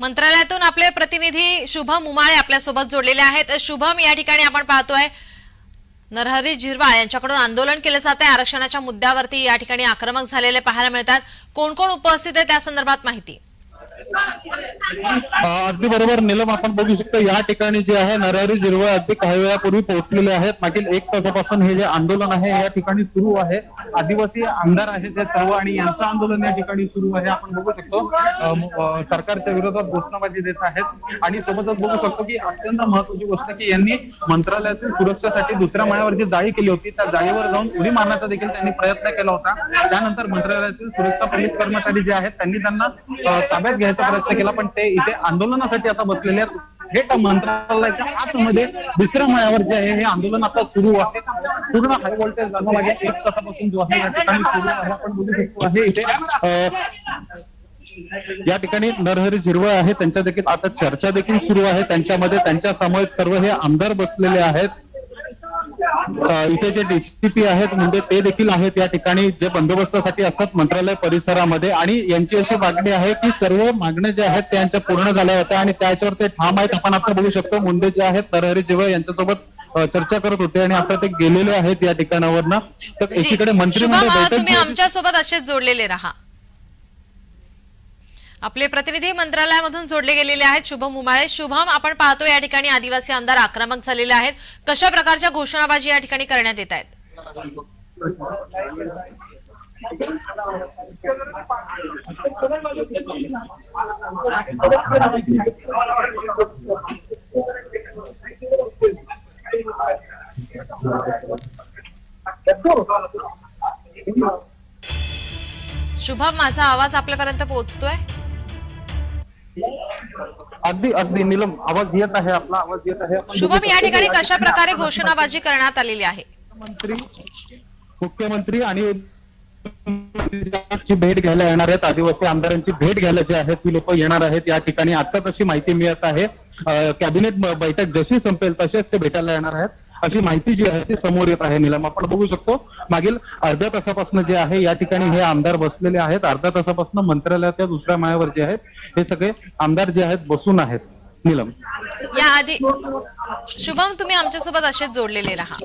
मंत्रालयातून आपले प्रतिनिधी शुभम उमाळे आपल्यासोबत जोडलेले आहेत. शुभम या ठिकाणी आपण पाहतोय नरहरी झिरवाळ यांच्याकडून आंदोलन केलं जात आहे आरक्षणाच्या मुद्द्यावरती या ठिकाणी आक्रमक झालेले पाहायला मिळतात. कोण कोण उपस्थित आहे त्या संदर्भात माहिती. अगदी बरोबर. निलम आपण बघू शकतो या ठिकाणी जे आहे नरहरी जिरवळ अगदी काही वेळापूर्वी पोहोचलेले आहेत. मागील एक तासापासून हे जे आंदोलन आहे या ठिकाणी सुरू आहे. आदिवासी आमदार आहेत ते सर्व आणि यांचं आंदोलन या ठिकाणी सुरू आहे. आपण बघू शकतो सरकारच्या विरोधात घोषणाबाजी देत आहेत. आणि सोबतच बघू शकतो की अत्यंत महत्वाची गोष्ट की यांनी मंत्रालयातील सुरक्षेसाठी दुसऱ्या माळ्यावरची जाळी केली होती त्या जाळीवर जाऊन उडी मारण्याचा देखील त्यांनी प्रयत्न केला होता. त्यानंतर मंत्रालयातील सुरक्षा पोलीस कर्मचारी जे आहेत त्यांनी त्यांना ताब्यात घ्यायचा प्रयत्न केला. पण ते इथे आंदोलनासाठी आता बसलेले आहेत. थेट मंत्रालयाच्या आतमध्ये दुसऱ्या माळ्यावर जे आहे. हे आंदोलन आता सुरू आहे. पूर्ण हाय व्होल्टेज जाणं लागेल एक तासापासून जो आहे या ठिकाणी सुरू आहे. आपण बोलू शकतो आहे इथे या ठिकाणी नरहरी झिरवळ आहे. त्यांच्या देखील आता चर्चा देखील सुरू आहे. त्यांच्यामध्ये त्यांच्यासमोर सर्व हे आमदार बसलेले आहेत. इथे जे डीसीपी आहेत म्हणजे ते देखील आहेत या ठिकाणी जे बंदोबस्तासाठी असतात मंत्रालय परिसरामध्ये. आणि यांची अशी मागणी आहे की सर्व मागण्या ज्या आहेत त्या यांच्या पूर्ण झाल्या होत्या. आणि त्याच्यावर ते ठाम आहेत. आपण आता बघू शकतो मुंडे जे आहेत नरहरी झिरवळ यांच्यासोबत चर्चा करत होते आणि आता ते गेलेले आहेत या ठिकाणावरनं. तर एकीकडे मंत्रिमंडळ तुम्ही आमच्यासोबत असेच जोडलेले राहा. आपले प्रतिनिधी मंत्रालयामधून जोडले गेलेले आहेत. शुभम उमाळे. शुभम आपण पाहतो या ठिकाणी आदिवासी आमदार आक्रमक झालेले आहेत. कशा प्रकारच्या घोषणाबाजी या ठिकाणी करण्यात येत आहेत? शुभम माझा आवाज आपल्यापर्यंत पोहोचतोय? अगदी अगदी. निलम आवाज येत आहे आपला आवाज येत आहे. शुभम या ठिकाणी कशा प्रकारे घोषणाबाजी करण्यात आलेली आहे? मुख्यमंत्री मुख्यमंत्री आणि ची भेट घ्यायला येणार आहेत. आदिवासी आमदारांची भेट घ्यायला जे आहेत ती लोक येणार आहेत. या ठिकाणी आता तशी माहिती मिळत आहे. कॅबिनेट बैठक जशी संपेल तसेच ते भेटायला येणार आहेत. अशी माहिती जी आहे ती समोर येत आहे निलम. आपण बघू शकतो मागील अर्ध्या तासापासून जे आहे या ठिकाणी हे आमदार बसलेले आहेत. अर्ध्या तासापासून मंत्रालयाच्या दुसऱ्या माळ्यावर जे आहेत हे सगळे आमदार जे आहेत बसून आहेत. निलम. या आधी शुभम तुम्ही आमच्यासोबत असेच जोडलेले राहा.